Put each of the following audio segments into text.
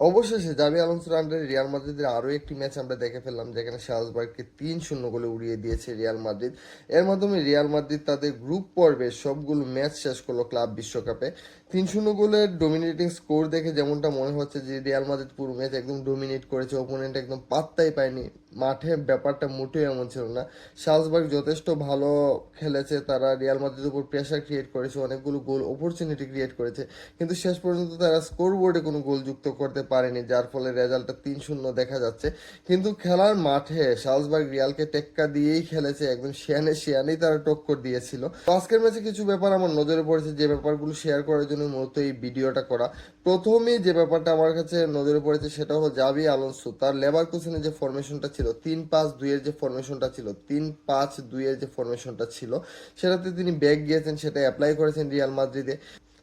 অবশেষে জাবি আলোনসোর আন্ডারে রিয়াল মাদ্রিদের আরও একটি ম্যাচ আমরা দেখে ফেললাম, যেখানে শাহজবাগকে তিন শূন্য গোলে উড়িয়ে দিয়েছে রিয়াল মাদ্রিদ। এর মাধ্যমে রিয়াল মাদ্রিদ তাদের গ্রুপ পর্বে সবগুলো ম্যাচ শেষ করল ক্লাব বিশ্বকাপে। তিন শূন্য গোলের ডোমিনেটিং স্কোর দেখে যেমনটা মনে হচ্ছে যে রিয়াল মাদ্রিদ পুরো ম্যাচ একদম ডোমিনেট করেছে ওপোনেন্ট একদম পাত্তাই পায়নি মাঠে ব্যাপারটা মোটেও এমন ছিল না। শালসবার্গ যথেষ্ট ভালো খেলেছে, তারা রিয়াল মাদ্রিদের উপর প্রেশার ক্রিয়েট করেছে, অনেকগুলো গোল অপরচুনিটি ক্রিয়েট করেছে, কিন্তু শেষ পর্যন্ত তারা স্কোর বোর্ডে কোনো গোল যুক্ত করতে পারেনি, যার ফলে রেজাল্টটা তিন শূন্য দেখা যাচ্ছে। কিন্তু খেলার মাঠে শালসবার্গ রিয়ালকে টেক্কা দিয়েই খেলেছে, একদম শিয়ানে শিয়ানেই তারা টক্কর দিয়েছিল। আজকের ম্যাচে কিছু ব্যাপার আমার নজরে পড়েছে, যে ব্যাপারগুলো শেয়ার করার জন্য মূলত এই ভিডিওটা করা। প্রথমেই যে ব্যাপারটা আমার কাছে নজরে পড়েছে, সেটা হলো জাবি আলোনসো, তার লেবার কুসেনের যে ফরমেশনটা ছিল, তিন পাঁচ দুইয়ের যে ফরমেশনটা ছিল, তিন পাঁচ দুইয়ের যে ফরমেশনটা ছিল, সেটাতে তিনি ব্যাক গিয়েছেন সেটা অ্যাপ্লাই করেছেন রিয়াল মাদ্রিদে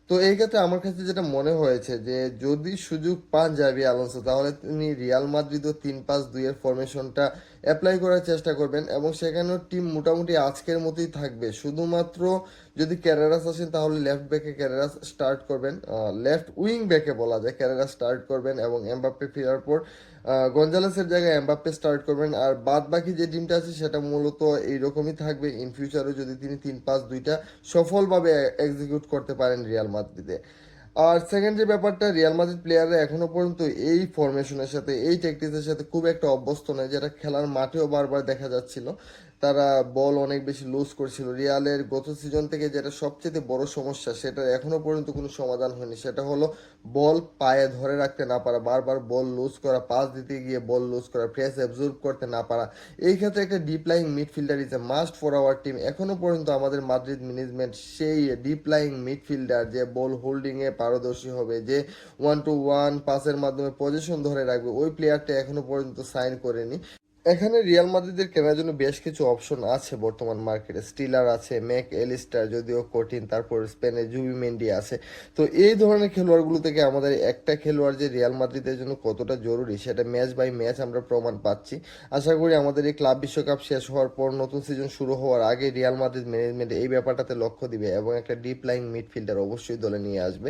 তো এই ক্ষেত্রে আমার কাছে যেটা মনে হয়েছে যে, যদি সুযোগ পান যাবি আলোনসো, তাহলে তিনি রিয়াল মাদ্রিদও তিন পাঁচ দুইয়ের ফরমেশনটা অ্যাপ্লাই করার চেষ্টা করবেন এবং সেখানেও টিম মোটামুটি আজকের মতোই থাকবে। শুধুমাত্র যদি ক্যারেরাস আসেন তাহলে লেফট ব্যাকে ক্যারেরাস স্টার্ট করবেন। লেফট উইং ব্যাকে বলা যায় ক্যারেরাস স্টার্ট করবেন এবং এমবাপ্পে ফেরার পর গঞ্জালেসের জায়গায় এমবাপ্পে স্টার্ট করবেন। আর বাদ বাকি যে টিমটা আছে সেটা মূলত এইরকমই থাকবে। ইন ফিউচারও যদি তিনি তিন পাঁচ দুইটা সফলভাবে এক্সিকিউট করতে পারেন রিয়াল মাদ্রিদে আর সেকেন্ড যে ব্যাপারটা রিয়াল মাদ্রিদ প্লেয়াররা এখনও পর্যন্ত এই ফরমেশনের সাথে, এই ট্যাকটিক্সের সাথে খুব একটা অভ্যস্ত নয় যেটা খেলার মাঠেও বারবার দেখা যাচ্ছিল। তারা বল অনেক বেশি লুজ করছিল। রিয়ালের গত সিজন থেকে যেটা সবচেয়ে বড় সমস্যা, সেটা এখনও পর্যন্ত কোনো সমাধান হয়নি। সেটা হলো বল পায়ে ধরে রাখতে না পারা, বারবার বল লুজ করা পাস দিতে গিয়ে বল লুজ করা প্রেস অ্যাবজর্ব করতে না পারা। এই ক্ষেত্রে একটা deep lying midfielder is a must for our team এখনও পর্যন্ত আমাদের মাদ্রিদ ম্যানেজমেন্ট সেই ডিপ লাইং মিডফিল্ডার যে বল হোল্ডিংয়ে পারদর্শী হবে, যে ওয়ান টু ওয়ান পাসের মাধ্যমে পজিশন ধরে রাখবে, ওই প্লেয়ারটা এখনও পর্যন্ত সাইন করেনি। এখানে রিয়াল মাদ্রিদের কেনার জন্য বেশ কিছু অপশন আছে বর্তমান মার্কেটে স্টিলার আছে ম্যাক এলিস্টার যদিও কঠিন, তারপর স্পেনে জুবি মেন্ডি আছে। তো এই ধরনের খেলোয়াড়গুলো থেকে আমাদের একটা খেলোয়াড় যে রিয়াল মাদ্রিদের জন্য কতটা জরুরি, সেটা ম্যাচ বাই ম্যাচ আমরা প্রমাণ পাচ্ছি। আশা করি আমাদের এই ক্লাব বিশ্বকাপ শেষ হওয়ার পর নতুন সিজন শুরু হওয়ার আগে রিয়াল মাদ্রিদ ম্যানেজমেন্ট এই ব্যাপারটাতে লক্ষ্য দিবে এবং একটা ডিপ লাইন মিডফিল্ডার অবশ্যই দলে নিয়ে আসবে।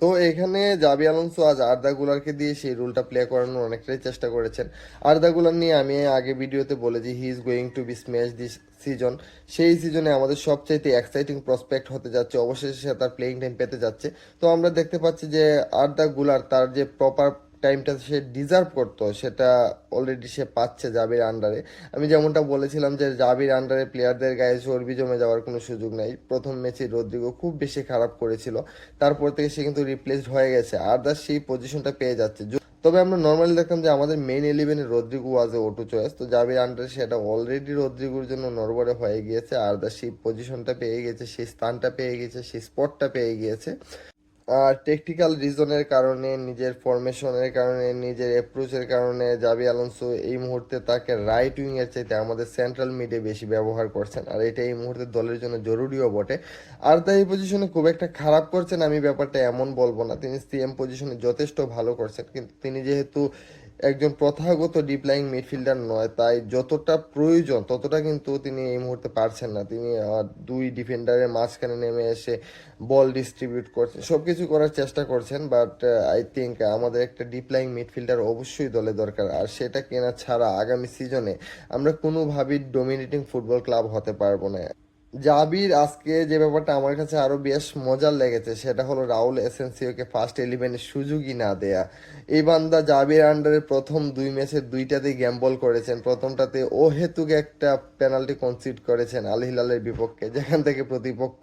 তো এখানে জাবি আলোনসো আজ আর্দা গুলারকে দিয়ে সেই রোলটা প্লে করানোর অনেকটাই চেষ্টা করেছেন। আর্দা গুলার নিয়ে আমি আগে ভিডিওতে বলেছি he is going to be smash this season সেই সিজনে আমাদের সবচাইতে এক্সাইটিং প্রসপেক্ট হতে যাচ্ছে, অবশেষে সে তার প্লেয়িং টাইম পেতে যাচ্ছে। তো আমরা দেখতে পাচ্ছি যে আর্দা গুলার তার যে প্রপার টাইমটা সে ডিজার্ভ করতো, সেটা অলরেডি সে পাচ্ছে জাবির আন্ডারে আমি যেমনটা বলেছিলাম যে জাবির আন্ডারে প্লেয়ারদের গায়ে চর্বি জমে যাওয়ার কোনো সুযোগ নাই। প্রথম ম্যাচে রদ্রিগো খুব বেশি খারাপ করেছিল, তারপর থেকে সে কিন্তু রিপ্লেসড হয়ে গেছে। আর আর্দার সেই পজিশনটা পেয়ে যাচ্ছে। তবে আমরা নর্মালি দেখতাম যে আমাদের মেইন ইলেভেনে রদ্রিগো ওয়াজ ওটু চয়েস তো জাবির আন্ডারে সেটা অলরেডি রদ্রিগোর জন্য নরবরে হয়ে গিয়েছে। আর আর্দার সেই পজিশনটা পেয়ে গেছে, সেই স্থানটা পেয়ে গেছে, সেই স্পটটা পেয়ে গিয়েছে। টেকনিক্যাল রিজনের কারণে, নিজের ফরমেশনের কারণে, নিজের অ্যাপ্রোচের কারণে জাবি আলোনসো এই মুহূর্তে তাকে রাইট উইংয়ের চাইতে আমাদের সেন্ট্রাল মিডে বেশি ব্যবহার করছেন। আর এটা এই মুহূর্তে দলের জন্য জরুরিও বটে। আর তাই এই পজিশনে খুব একটা খারাপ করছেন আমি ব্যাপারটা এমন বলব না। তিনি সিএম পজিশনে যথেষ্ট ভালো করছেন। কিন্তু তিনি যেহেতু একজন প্রথাগত ডিপ্লাইং মিডফিল্ডার নয়, তাই যতটা প্রয়োজন, ততটা কিন্তু তিনি এই মুহূর্তে পারছেন না। তিনি দুই ডিফেন্ডারের মাঝখানে নেমে এসে বল ডিস্ট্রিবিউট করছেন সব কিছু করার চেষ্টা করছেন বাট আই থিঙ্ক আমাদের একটা ডিপ্লাইং মিডফিল্ডার অবশ্যই দলে দরকার, আর সেটা কেনা ছাড়া আগামী সিজনে আমরা কোনোভাবেই ডোমিনেটিং ফুটবল ক্লাব হতে পারব না। জাবির আজকে যে ব্যাপারটা আমার কাছে আরও বেশ মজার লেগেছে, সেটা হলো রাউল এসেন্সিওকে ফার্স্ট ইলেভেনের সুযোগই না দেয়া। এই বান্দা জাবির আন্ডারে প্রথম দুই ম্যাচের দুইটাতেই গ্যাম্বল করেছেন। প্রথমটাতে ও হেতুক একটা পেনাল্টি কনসিড করেছেন আল হিলালের বিপক্ষে, যেখান থেকে প্রতিপক্ষ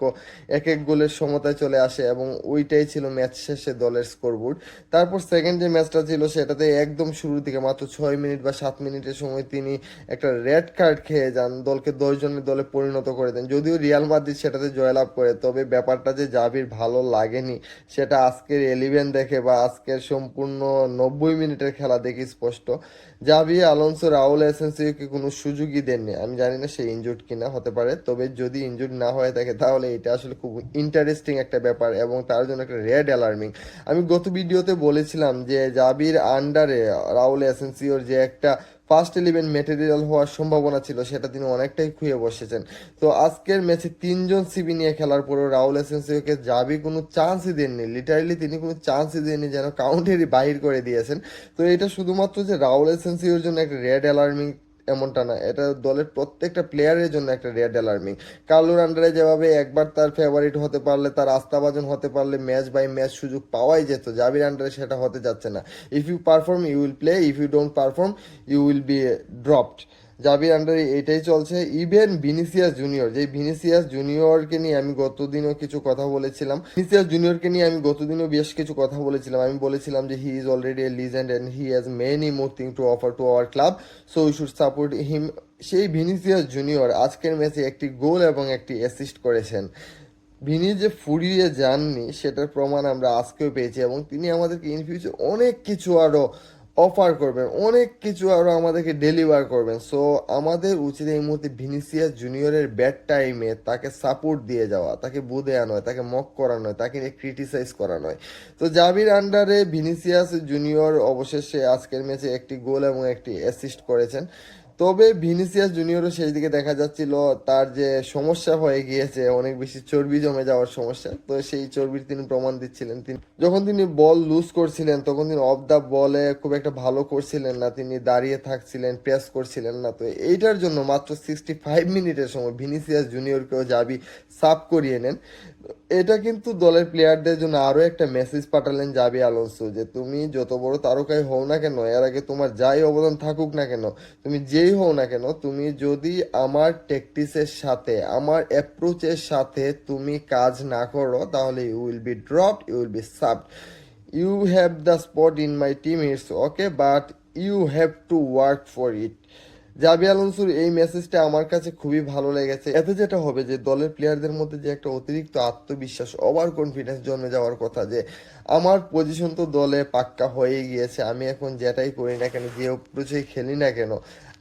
এক এক গোলের সমতায় চলে আসে এবং ওইটাই ছিল ম্যাচ শেষে দলের স্কোরবোর্ড তারপর সেকেন্ড যে ম্যাচটা ছিল, সেটাতে একদম শুরুর দিকে মাত্র ছয় মিনিট বা সাত মিনিটের সময় তিনি একটা রেড কার্ড খেয়ে যান, দলকে দশ জনের দলে পরিণত করে দেন। যদিও রিয়াল মাদ্রিদ সেটাতে জয়লাভ করে, তবে ব্যাপারটা যে জাবির ভালো লাগেনি, সেটা আজকের এলিভেন দেখে বা আজকের সম্পূর্ণ নব্বই মিনিটের খেলা দেখি স্পষ্ট। জাবি আলোনসো রাউল এসেন্সিওকে কোনো সুযোগই দেননি? আমি জানি না সে ইনজুর্ড কিনা হতে পারে, তবে যদি ইনজুর্ড না হয়ে থাকে তাহলে এটা আসলে খুব ইন্টারেস্টিং একটা ব্যাপার এবং তার জন্য একটা রেড অ্যালার্মিং আমি গত ভিডিওতে বলেছিলাম যে জাবির আন্ডারে রাউল এসেন্সিওর যে একটা ফার্স্ট ইলেভেন মেটেরিয়াল হওয়ার সম্ভাবনা ছিল, সেটা তিনি অনেকটাই খুঁয়ে বসেছেন। তো আজকের ম্যাচে তিনজন সিবি নিয়ে খেলার পরেও রাহুল এসেন্সিওকে যাবি কোনো চান্সই দেননি। লিটারালি তিনি কোনো চান্সই দেননি যেন কাউন্টেরই বাহির করে দিয়েছেন। তো এটা শুধুমাত্র যে রাহুল এসেন্সিওর জন্য একটা রেড অ্যালার্মিং এমনটা না, এটা দলের প্রত্যেকটা প্লেয়ারের জন্য একটা রেয়ার অ্যালার্মিং কার্লোর আন্ডারে যেভাবে একবার তার ফেভারিট হতে পারলে, তার আস্থাভাজন হতে পারলে ম্যাচ বাই ম্যাচ সুযোগ পাওয়াই যেত, জাবির আন্ডারে সেটা হতে যাচ্ছে না। If you perform you will play if you don't perform you will be dropped জাবির আন্ডারে এটাই চলছে। ইভেন ভিনিসিয়াস জুনিয়র যে ভিনিসিয়াস জুনিয়রকে নিয়ে আমি গতদিনও কিছু কথা বলেছিলাম ভিনিসিয়াস জুনিয়রকে নিয়ে আমি গতদিনও বেশ কিছু কথা বলেছিলাম। আমি বলেছিলাম যে he is already a legend and he has many more thing to offer to our club so we should support him সেই ভিনিসিয়াস জুনিয়র আজকের ম্যাচে একটি গোল এবং একটি অ্যাসিস্ট করেছেন। ভিনি যে ফুরিয়ে যাননি, সেটার প্রমাণ আমরা আজকেও পেয়েছি এবং তিনি আমাদেরকে ইন ফিউচার অনেক কিছু আরও অফার করবেন, অনেক কিছু আরও আমাদেরকে ডেলিভার করবেন। সো আমাদের উচিত এই মুহূর্তে ভিনিসিয়াস জুনিয়রের ব্যাড টাইমে তাকে সাপোর্ট দিয়ে যাওয়া, তাকে বুধে আনয় তাকে মক করা নয় তাকে নিয়ে ক্রিটিসাইজ করা নয় তো জাবির আন্ডারে ভিনিসিয়াস জুনিয়র অবশেষে আজকের ম্যাচে একটি গোল এবং একটি অ্যাসিস্ট করেছেন। তবে ভিনিসিয়াস জুনিয়রও সেই দিকে দেখা যাচ্ছিল, তার যে সমস্যা হয়ে গিয়েছে, অনেক বেশি চর্বি জমে যাওয়ার সমস্যা, তো সেই চর্বির তিনি প্রমাণ দিচ্ছিলেন। তিনি যখন তিনি বল লুজ করছিলেন, তখন তিনি অফ দ্য বলে খুব একটা ভালো করছিলেন না, তিনি দাঁড়িয়ে থাকছিলেন প্রেস করছিলেন না, তো এইটার জন্য মাত্র সিক্সটি ফাইভ মিনিটের সময় ভিনিসিয়াস জুনিয়রকেও যাবি সাফ করিয়ে নেন। এটা কিন্তু দলের প্লেয়ারদের জন্য আরও একটা মেসেজ পাঠালেন জাবি আলোনসো যে, তুমি যত বড় তারকাই হও না কেন, এর আগে তোমার যাই অবদান থাকুক না কেন, তুমি যেই হও না কেন, তুমি যদি আমার টেকটিসের সাথে, আমার অ্যাপ্রোচের সাথে তুমি কাজ না করো, তাহলে you will be dropped you will be subbed you have the spot in my team it's okay but you have to work for it Xabi আলোনসুর এই মেসেজটা আমার কাছে খুবই ভালো লেগেছে। এতে যেটা হবে যে, দলের প্লেয়ারদের মধ্যে যে একটা অতিরিক্ত আত্মবিশ্বাস ওভার কনফিডেন্স জন্মে যাওয়ার কথা যে, আমার পজিশন তো দলে পাক্কা হয়ে গিয়েছে। আমি এখন যেটাই করি না কেন, যে অপ্রোচেই খেলি না কেন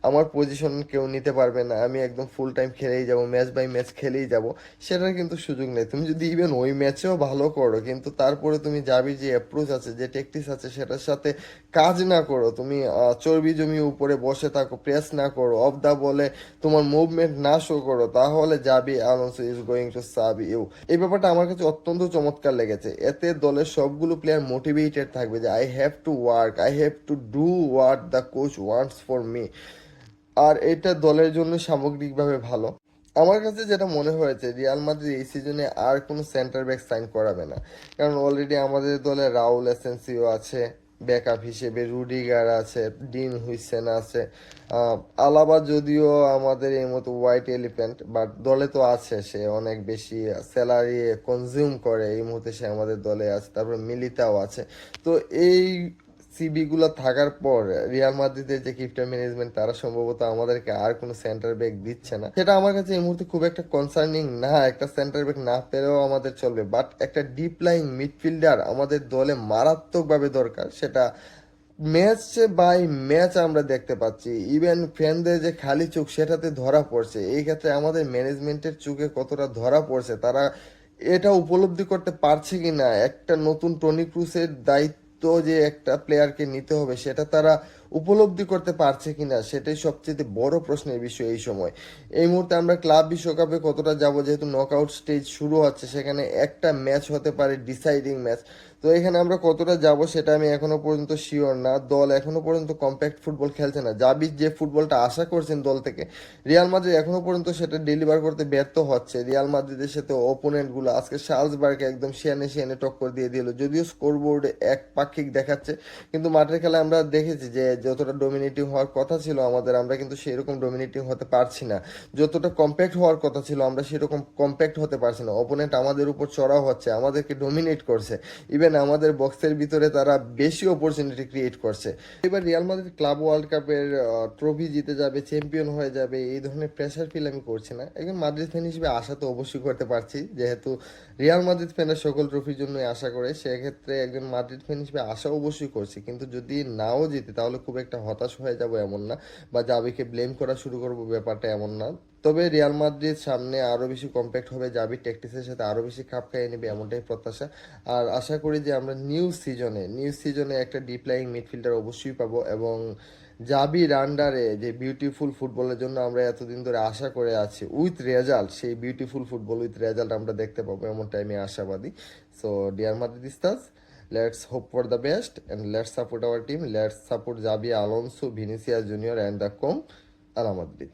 আমার পজিশন কেউ নিতে পারবে না। আমি একদম ফুল টাইম খেলেই যাব ম্যাচ বাই ম্যাচ খেলেই যাব। সেটার কিন্তু সুযোগ নেই। তুমি যদি ইভেন ওই ম্যাচেও ভালো করো, কিন্তু তারপরে তুমি যাবি যে অ্যাপ্রোচ আছে, যে টেকটিস আছে, সেটার সাথে কাজ না করো, তুমি চর্বি জমি উপরে বসে থাকো প্রেস না করো অফ দ্য বলে তোমার মুভমেন্ট না শো করো, তাহলে যাবি Alonso is going to sub you এই ব্যাপারটা আমার কাছে অত্যন্ত চমৎকার লেগেছে। এতে দলের সবগুলো প্লেয়ার মোটিভেটেড থাকবে যে I have to work I have to do what the coach wants for me আর এটা দলের জন্য সামগ্রিকভাবে ভালো। আমার কাছে যেটা মনে হয়েছে রিয়াল মাদ্রিদ এই সিজনে আর কোনো সেন্টার ব্যাক সাইন করাবে না। কারণ অলরেডি আমাদের দলে রাউল এসেন্সিও আছে ব্যাকআপ হিসেবে রুডিগার আছে ডিন হুইসেন আছে। আলাবা যদিও আমাদের এই মতো হোয়াইট এলিফ্যান্ট বাট দলে তো আছে সে, অনেক বেশি স্যালারি কনজিউম করে। এই মুহূর্তে সে আমাদের দলে আছে, তারপর মিলিতাও আছে। তো এই সিবি গুলো থাকার পর রিয়াল মাদ্রিদের যে কিপটার ম্যানেজমেন্ট তারা সম্ভবত আমাদেরকে আর কোনো সেন্টার ব্যাক দিচ্ছে না। সেটা আমার কাছে এই মুহূর্তে খুব একটা কনসার্নিং না, একটা সেন্টার ব্যাক না পেলেও আমাদের চলবে। বাট একটা ডিপ লাইং মিডফিল্ডার আমাদের দলে মারাত্মকভাবে দরকার, সেটা ম্যাচ বাই ম্যাচ আমরা দেখতে পাচ্ছি। ইভেন ফ্যানদের যে খালি চোখ, সেটাতে ধরা পড়ছে। এই ক্ষেত্রে আমাদের ম্যানেজমেন্টের চোখে কতটা ধরা পড়ছে, তারা এটা উপলব্ধি করতে পারছে কি না একটা নতুন টনি ক্রুসের দায়িত্ব যে একটা প্লেয়ারকে নিতে হবে সেটা তারা উপলব্ধি করতে পারছে কিনা সেটাই সবচেয়ে বড় প্রশ্নের বিষয় এই সময়। এই মুহূর্তে আমরা ক্লাব বিশ্বকাপে কতটা যাব, যেহেতু নকআউট স্টেজ শুরু হচ্ছে, সেখানে একটা ম্যাচ হতে পারে ডিসাইডিং ম্যাচ তো এখানে আমরা কতটা যাব সেটা আমি এখনও পর্যন্ত শিওর না। দল এখনও পর্যন্ত কম্প্যাক্ট ফুটবল খেলছে না। জাবি যে ফুটবলটা আশা করছেন দল থেকে রিয়াল মাদ্রিদ এখনও পর্যন্ত সেটা ডেলিভার করতে ব্যর্থ হচ্ছে। রিয়াল মাদ্রিদের সাথে ওপোনেন্টগুলো, আজকে শালসবার্গে একদম শিয়ানে শিয়ানে টক্কর দিয়ে দিল। যদিও স্কোরবোর্ডে এক পাক্ষিক দেখাচ্ছে, কিন্তু মাঠের খেলায় আমরা দেখেছি যে যতটা ডোমিনেটিং হওয়ার কথা ছিল আমাদের, আমরা কিন্তু সেরকম ডোমিনেটিং হতে পারছি না। যতটা কম্প্যাক্ট হওয়ার কথা ছিল, আমরা সেরকম কম্প্যাক্ট হতে পারছি না। ওপোনেন্ট আমাদের উপর চড়াও হচ্ছে, আমাদেরকে ডোমিনেট করছে। ইভেন আমাদের বক্সের ভিতরে তারা বেশি অপরচুনিটি ক্রিয়েট করছে। এবার রিয়াল মাদ্রিদ ক্লাব ওয়ার্ল্ড কাপের ট্রফি জিতে যাবে চ্যাম্পিয়ন হয়ে যাবে, এই ধরনের প্রেশার ফিল আমি করছি না। একজন মাদ্রিদ ফ্যান হিসেবে আশা তো অবশ্যই করতে পারছি, যেহেতু রিয়াল মাদ্রিদ ফ্যানের সকল ট্রফির জন্যই আশা করে, সেক্ষেত্রে একজন মাদ্রিদ ফ্যান হিসেবে আশা অবশ্যই করছি। কিন্তু যদি নাও জিতে, তাহলে খুব একটা হতাশ হয়ে যাব এমন না বা জাবিকে ব্লেম করা শুরু করব ব্যাপারটা এমন না। তবে রিয়াল মাদ্রিদ সামনে আরও বেশি কম্প্যাক্ট হবে, জাবি ট্যাকটিসের সাথে আরও বেশি খাপ খাইয়ে নেবে এমনটাই প্রত্যাশা। আর আশা করি যে আমরা নিউ সিজনে নিউ সিজনে একটা ডিপ লাইং মিডফিল্ডার অবশ্যই পাবো এবং জাবির আন্ডারে যে বিউটিফুল ফুটবলের জন্য আমরা এতদিন ধরে আশা করে আছি উইথ রেজাল্ট সেই বিউটিফুল ফুটবল উইথ রেজাল্ট আমরা দেখতে পাবো এমনটাই আমি আশাবাদী। So dear Madridistas let's hope for the best and let's support our team let's support Xabi Alonso Vinicius Junior and the come Hala Madrid